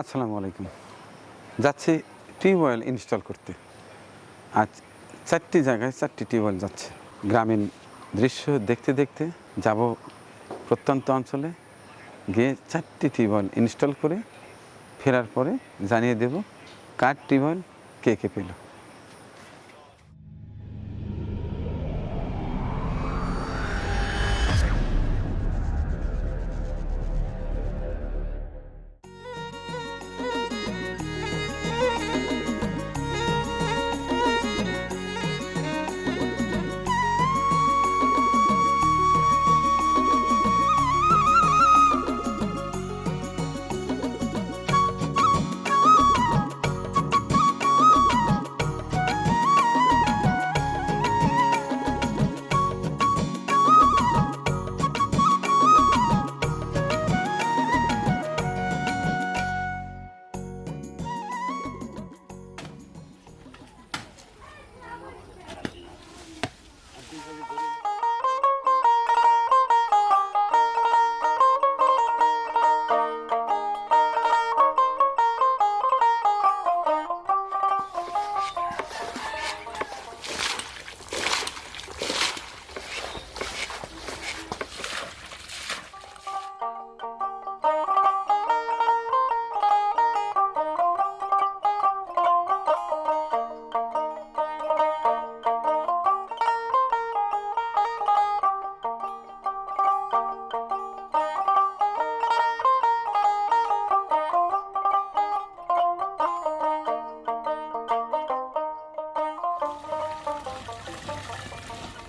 আসসালামু আলাইকুম। যাচ্ছি টিউবওয়েল ইনস্টল করতে। আজ চারটি জায়গায় চারটি টিউবওয়েল যাচ্ছে। গ্রামীণ দৃশ্য দেখতে দেখতে যাব প্রত্যন্ত অঞ্চলে, গিয়ে চারটি টিউবওয়েল ইনস্টল করে ফেরার পরে জানিয়ে দেব কার টিউবওয়েল কে কে পেল।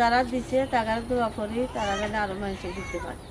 যারা দিচ্ছে তারা দোয়া করি তারা যেন আরও মানুষের দিতে পারে।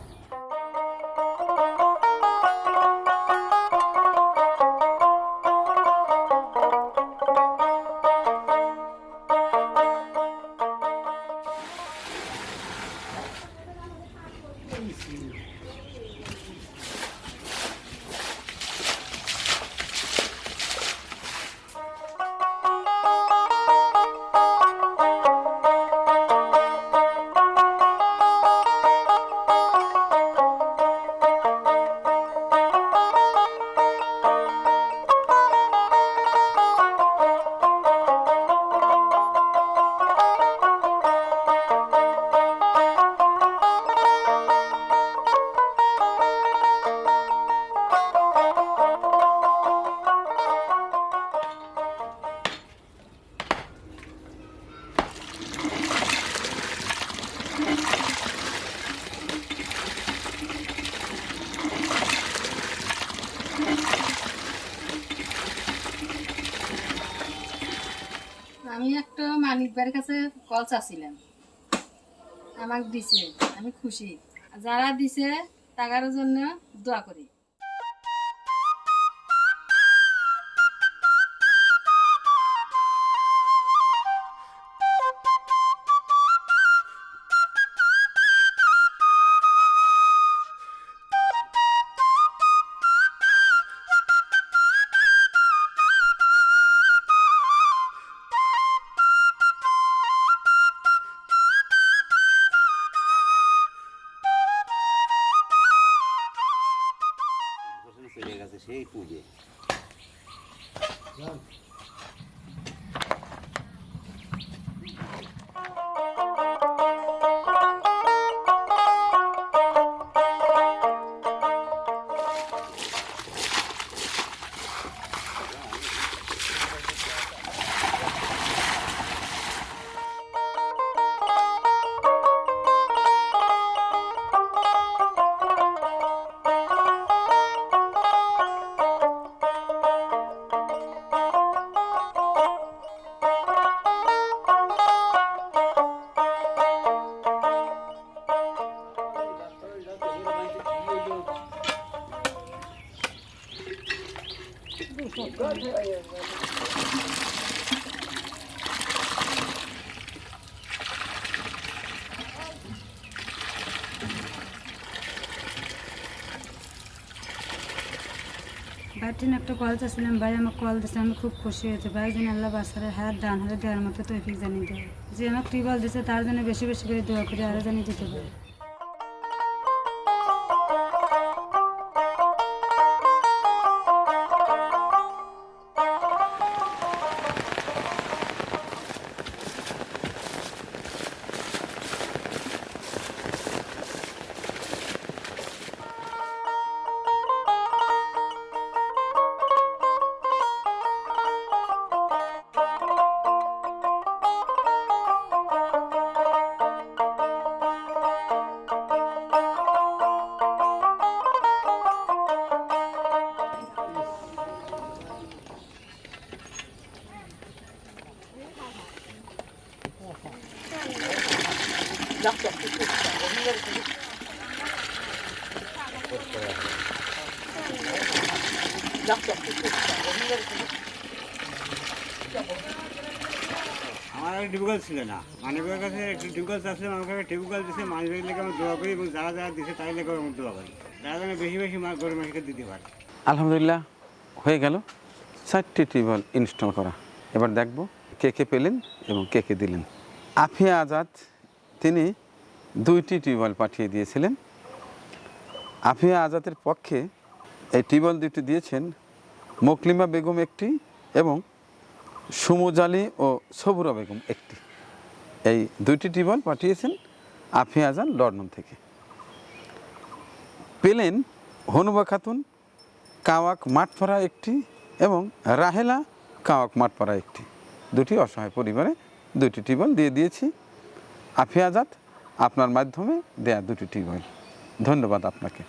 বাড়ির কাছে কল চাচ্ছিলাম আমাকে দিছে আমি খুশি। যারা দিছে টাকার জন্য দোয়া করি। Kuye. Yan. পুজো একটা কল চাচ্ছিলাম, ভাই, আমার কল দিচ্ছে আমি খুব খুশি হয়েছে। ভাই, যেন আল্লাহ বাসারের হাত, ডান হাতে দেওয়ার মতো তৈফিক জানিয়ে দেয়। যে আমার টিউবওয়েল দিচ্ছে তার জন্য বেশি বেশি করে দোয়া করে আরও জানিয়ে দিতে পারে। আমার আগে টিউবওয়েল ছিল না। মানিকের কাছে একটু টিউবওয়েল চাচ্ছিলাম আমার কাছে টিউবওয়েল দিছে মানিকের লেগে আমি দোয়া করি এবং যারা যারা দিছে তাই লেগে আমি দোয়া করি। তারা যেন বেশি বেশি মা গরিব মানুষকে দিতে পারে। আলহামদুলিল্লাহ, হয়ে গেল। চারটি টিউবওয়েল ইনস্টল করা। এবার দেখব কে কে পেলেন এবং কে কে দিলেন। আফিয়া আজাদ তিনি দুইটি টিউবওয়েল পাঠিয়ে দিয়েছিলেন। আফিয়া আজাদের পক্ষে এই টিউবওয়েল দুটি দিয়েছেন। মকলিমা বেগম একটি এবং সুমুজালি ও সবুরা বেগম একটি। এই দুইটি টিউবওয়েল পাঠিয়েছেন আফিয়া আজাদ লন্ডন থেকে। পেলেন হনুবা খাতুন, কাওয়াক মাঠপাড়া একটি এবং রাহেলা কাওয়াক মাঠপাড়া একটি। দুটি অসহায় পরিবারে দুটি টিউবওয়েল দিয়ে দিয়েছি। আফিয়া আজাদ আপনার মাধ্যমে দেয়া দুটি টিউবওয়েল ধন্যবাদ আপনাকে।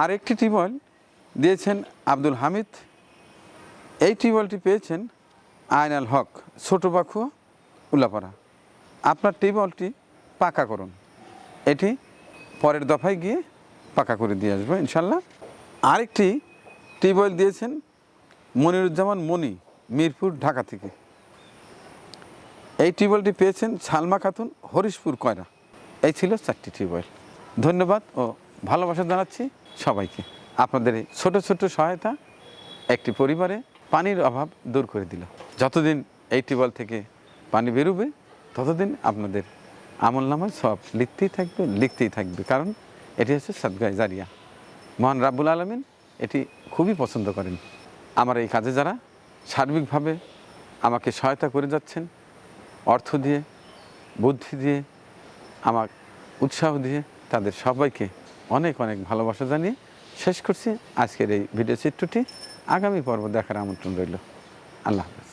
আর একটি টিউবওয়েল দিয়েছেন আব্দুল হামিদ। এই টিউবওয়েলটি পেয়েছেন আয়নাল হক ছোট পাখুয়া উল্লাপাড়া আপনার টিউবওয়েলটি পাকা করুন। এটি পরের দফায় গিয়ে পাকা করে দিয়ে আসব ইনশাল্লাহ আরেকটি টিউবওয়েল দিয়েছেন মনিরুজ্জামান মনি, মিরপুর, ঢাকা থেকে। এই টিউবওয়েলটি পেয়েছেন সালমা খাতুন, হরিশপুর কয়রা। এই ছিল চারটি টিউবওয়েল। ধন্যবাদ ও ভালোবাসা জানাচ্ছি সবাইকে। আপনাদের এই ছোটো ছোটো সহায়তা একটি পরিবারে পানির অভাব দূর করে দিল। যতদিন এই টিউবওয়েল থেকে পানি বেরোবে, ততদিন আপনাদের আমল নামায় সব লিখতেই থাকবে লিখতেই থাকবে। কারণ এটি হচ্ছে সদগায় জারিয়া। মহান রাব্বুল আলমিন এটি খুবই পছন্দ করেন। আমার এই কাজে যারা সার্বিকভাবে আমাকে সহায়তা করে যাচ্ছেন অর্থ দিয়ে, বুদ্ধি দিয়ে আমার উৎসাহ দিয়ে তাদের সবাইকে অনেক অনেক ভালোবাসা জানিয়ে শেষ করছি আজকের এই ভিডিও চিত্রটি। আগামী পর্ব দেখার আমন্ত্রণ রইল। আল্লাহ হাফেজ।